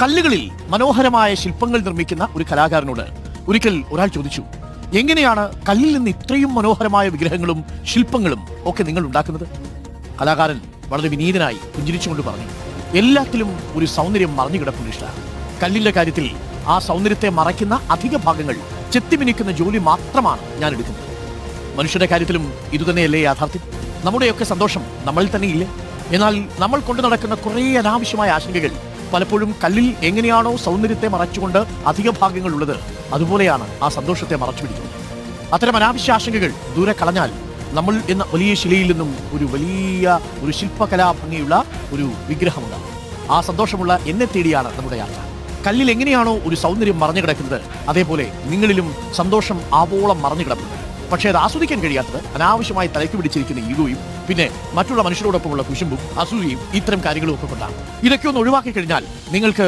കല്ലുകളിൽ മനോഹരമായ ശില്പങ്ങൾ നിർമ്മിക്കുന്ന ഒരു കലാകാരനോട് ഒരിക്കൽ ഒരാൾ ചോദിച്ചു എങ്ങനെയാണ് കല്ലിൽ നിന്ന് ഇത്രയും മനോഹരമായ വിഗ്രഹങ്ങളും ശില്പങ്ങളും ഒക്കെ നിങ്ങൾ ഉണ്ടാക്കുന്നത്? കലാകാരൻ വളരെ വിനീതനായി പുഞ്ചിരിച്ചുകൊണ്ട് പറഞ്ഞു എല്ലാത്തിലും ഒരു സൗന്ദര്യം മറഞ്ഞു കിടപ്പുണ്ട് ഇഷ്ട കല്ലിന്റെ കാര്യത്തിൽ ആ സൗന്ദര്യത്തെ മറയ്ക്കുന്ന അധിക ഭാഗങ്ങൾ ചെത്തിമിനിക്കുന്ന ജോലി മാത്രമാണ് ഞാൻ എടുക്കുന്നത്. മനുഷ്യരുടെ കാര്യത്തിലും ഇതുതന്നെയല്ലേ യാഥാർത്ഥ്യം? നമ്മുടെയൊക്കെ സന്തോഷം നമ്മളിൽ തന്നെ ഇല്ലേ? എന്നാൽ നമ്മൾ കൊണ്ടു നടക്കുന്ന കുറേ അനാവശ്യമായ ആശങ്കകൾ പലപ്പോഴും കല്ലിൽ എങ്ങനെയാണോ സൗന്ദര്യത്തെ മറച്ചുകൊണ്ട് അധിക ഭാഗങ്ങൾ ഉള്ളത് അതുപോലെയാണ് ആ സന്തോഷത്തെ മറച്ചു പിടിക്കുന്നത്. അത്തരം അനാവശ്യ ആശങ്കകൾ ദൂരെ കളഞ്ഞാൽ നമ്മൾ എന്ന വലിയ ശിലയിൽ നിന്നും ഒരു വലിയ ഒരു ശില്പകലാ ഭംഗിയുള്ള ഒരു വിഗ്രഹമുണ്ടാകും. ആ സന്തോഷമുള്ള എന്നെ തേടിയാണ് നമ്മുടെ യാത്ര. കല്ലിൽ എങ്ങനെയാണോ ഒരു സൗന്ദര്യം മറഞ്ഞു കിടക്കുന്നത് അതേപോലെ നിങ്ങളിലും സന്തോഷം ആവോളം മറഞ്ഞു കിടക്കുന്നത് പക്ഷേ അത് ആസ്വദിക്കാൻ കഴിയാത്തത് അനാവശ്യമായി തലയ്ക്ക് പിടിച്ചിരിക്കുന്ന ഈഗോയും പിന്നെ മറ്റുള്ള മനുഷ്യരോടൊപ്പമുള്ള കുശുമ്പും അസൂയയും ഇത്തരം കാര്യങ്ങളും ഒക്കെ കൊണ്ടാണ്. ഇതൊക്കെ ഒന്ന് ഒഴിവാക്കി കഴിഞ്ഞാൽ നിങ്ങൾക്ക്